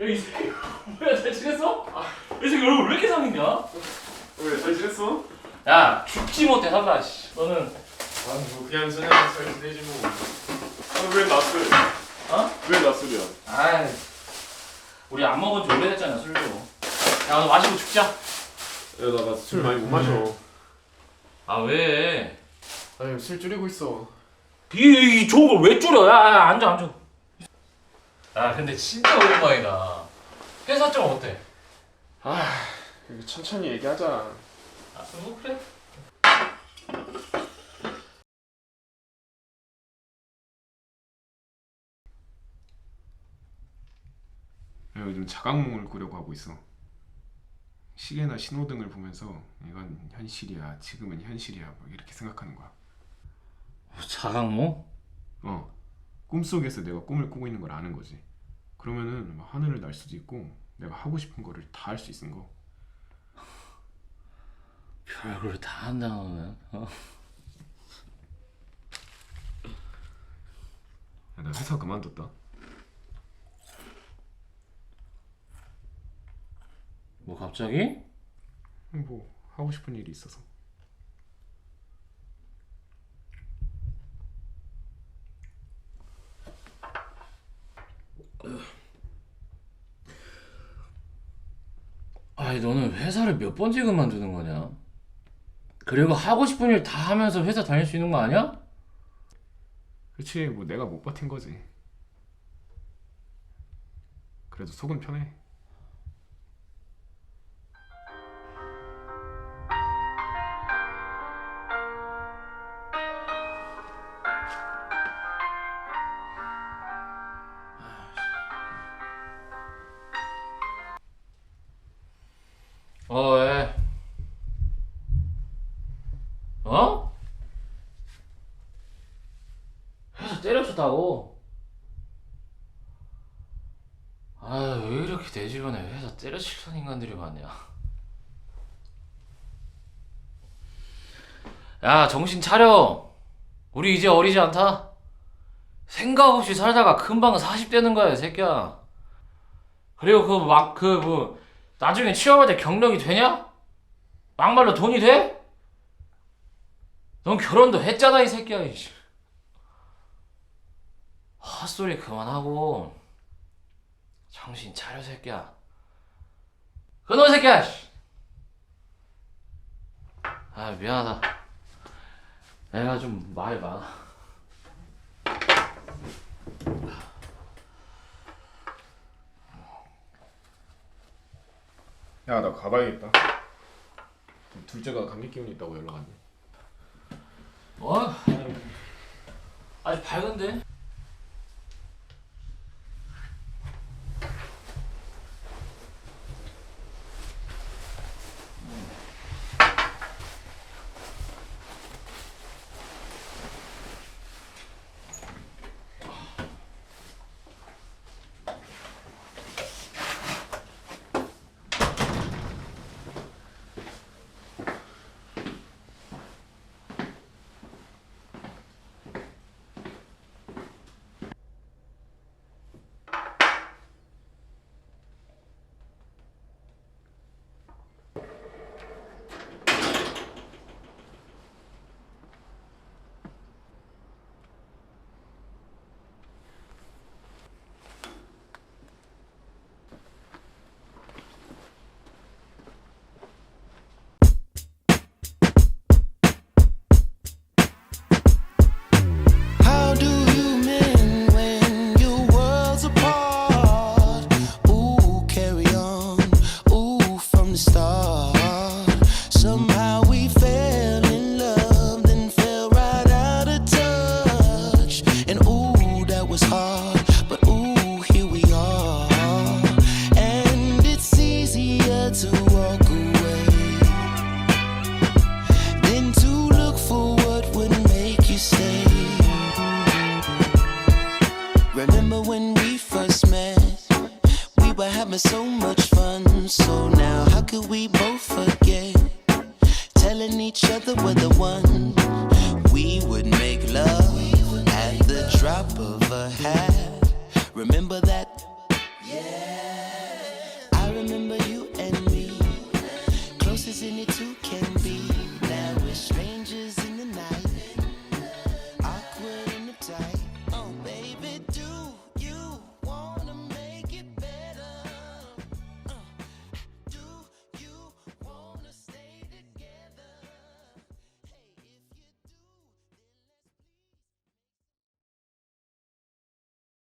야이 새끼 뭐야 잘 지냈어? 이 새끼 얼굴 왜 이렇게 상했냐? 왜 잘 지냈어? 야 죽지 못해 살라 씨 너는 아뭐 그냥 저냥 잘 지내지 뭐. 아왜 낮술? 어? 왜 낮술이야? 아이 우리 안 먹은 지 오래됐잖아 술도 야 오늘 마시고 죽자 야나 술 많이 못 마셔. 아 왜? 아니 술 줄이고 있어. 이, 이 좋은 걸 왜 줄여 야, 야 앉아 앉아 아 근데 진짜 오랜만이다 회사 좀 어때? 아 이거 천천히 얘기하자. 아 뭐 그래 야, 요즘 자각몽을 꾸려고 하고 있어. 시계나 신호등을 보면서 이건 현실이야, 지금은 현실이야, 뭐 이렇게 생각하는 거야. 자각몽? 어, 꿈속에서 내가 꿈을 꾸고 있는 걸 아는 거지. 그러면은 막 하늘을 날 수도 있고 내가 하고 싶은 거를 다 할 수 있는 거. 별걸 다 한다 너는 어? 야, 나 회사 그만뒀다. 뭐 갑자기? 뭐 하고 싶은 일이 있어서. 아니 너는 회사를 몇 번째 그만두는 거냐? 그리고 하고 싶은 일 다 하면서 회사 다닐 수 있는 거 아니야? 그렇지, 뭐 내가 못 버틴 거지. 그래도 속은 편해. 어 왜? 어? 회사 때려쳤다고? 아 왜 이렇게 내 주변에 회사 때려치는 인간들이 많냐 야 정신 차려 우리 이제 어리지 않다 생각 없이 살다가 금방 40 되는 거야 이 새끼야 그리고 그 막 그 뭐 나중에 취업할 때 경력이 되냐? 막말로 돈이 돼? 넌 결혼도 했잖아 이 새끼야 이씨. 헛소리 그만하고 정신 차려 새끼야 그놈 새끼야 씨. 아 미안하다 내가 좀 말이 많아 야, 나 가봐야겠다. 둘째가 감기 기운 있다고 연락 왔네. 어? 아직 밝은데? We were having so much fun. So now, how could we both forget? Telling each other we're the one. We would make love at the drop of a hat. Remember that?